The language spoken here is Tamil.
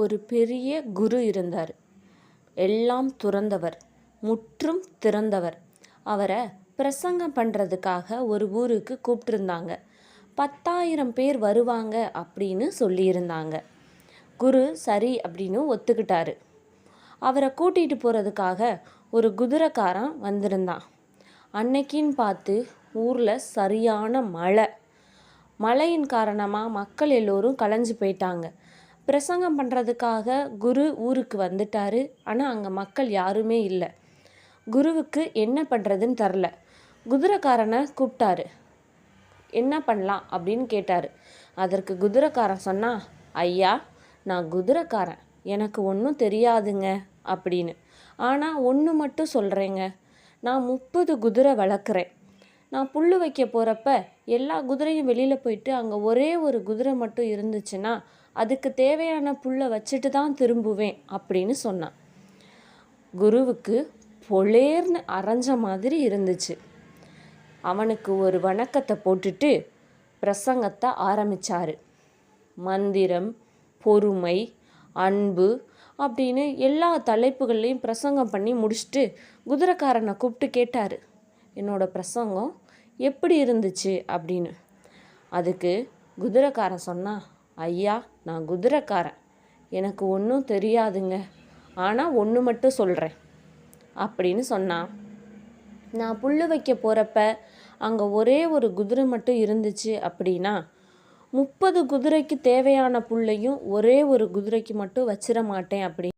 ஒரு பெரிய குரு இருந்தார். எல்லாம் துறந்தவர் முற்றும் திறந்தவர். அவரை பிரசங்கம் பண்ணுறதுக்காக ஒரு ஊருக்கு கூப்பிட்டுருந்தாங்க. பத்தாயிரம் பேர் வருவாங்க அப்படின்னு சொல்லியிருந்தாங்க. குரு சரி அப்படின்னு ஒத்துக்கிட்டாரு. அவரை கூட்டிகிட்டு போகிறதுக்காக ஒரு குதிரைக்காரன் வந்திருந்தான். அன்னைக்கின்னு பார்த்து ஊரில் சரியான மழை. மழையின் காரணமாக மக்கள் எல்லோரும் கலைஞ்சு போயிட்டாங்க. பிரசங்கம் பண்ணுறதுக்காக குரு ஊருக்கு வந்துட்டாரு. ஆனால் அங்கே மக்கள் யாருமே இல்லை. குருவுக்கு என்ன பண்ணுறதுன்னு தெரில. குதிரைக்காரனை கூப்பிட்டாரு என்ன பண்ணலாம் அப்படின்னு கேட்டார். அதற்கு குதிரைக்காரன் சொன்னா ஐயா நான் குதிரைக்காரன். எனக்கு ஒன்றும் தெரியாதுங்க அப்படின்னு. ஆனால் ஒன்று மட்டும் சொல்கிறேங்க நான் முப்பது குதிரை வளர்க்குறேன். நான் புல் வைக்க போகிறப்ப எல்லா குதிரையும் வெளியில் போயிட்டு அங்கே ஒரே ஒரு குதிரை மட்டும் இருந்துச்சுன்னா அதுக்கு தேவையான புல்லை வச்சுட்டு தான் திரும்புவேன் அப்படின்னு சொன்னான். குருவுக்கு பொளேர்னு அரைஞ்ச மாதிரி இருந்துச்சு. அவனுக்கு ஒரு வணக்கத்தை போட்டுட்டு பிரசங்கத்தை ஆரம்பித்தார் மந்திரம் பொறுமை அன்பு அப்படின்னு எல்லா தலைப்புகள்லையும் பிரசங்கம் பண்ணி முடிச்சுட்டு குதிரைக்காரனை கூப்பிட்டு கேட்டார். என்னோடய பிரசங்கம் எப்படி இருந்துச்சு அப்படின்னு. அதுக்கு குதிரைக்காரன் சொன்னான் ஐயா நான் குதிரைக்காரன். எனக்கு ஒன்றும் தெரியாதுங்க. ஆனால் ஒன்று மட்டும் சொல்கிறேன் அப்படின்னு சொன்னான் நான் புல் வைக்க போகிறப்ப அங்கே ஒரே ஒரு குதிரை மட்டும் இருந்துச்சு அப்படின்னா முப்பது குதிரைக்கு தேவையான புல்லையும் ஒரே ஒரு குதிரைக்கு மட்டும் வச்சிட மாட்டேன் அப்படி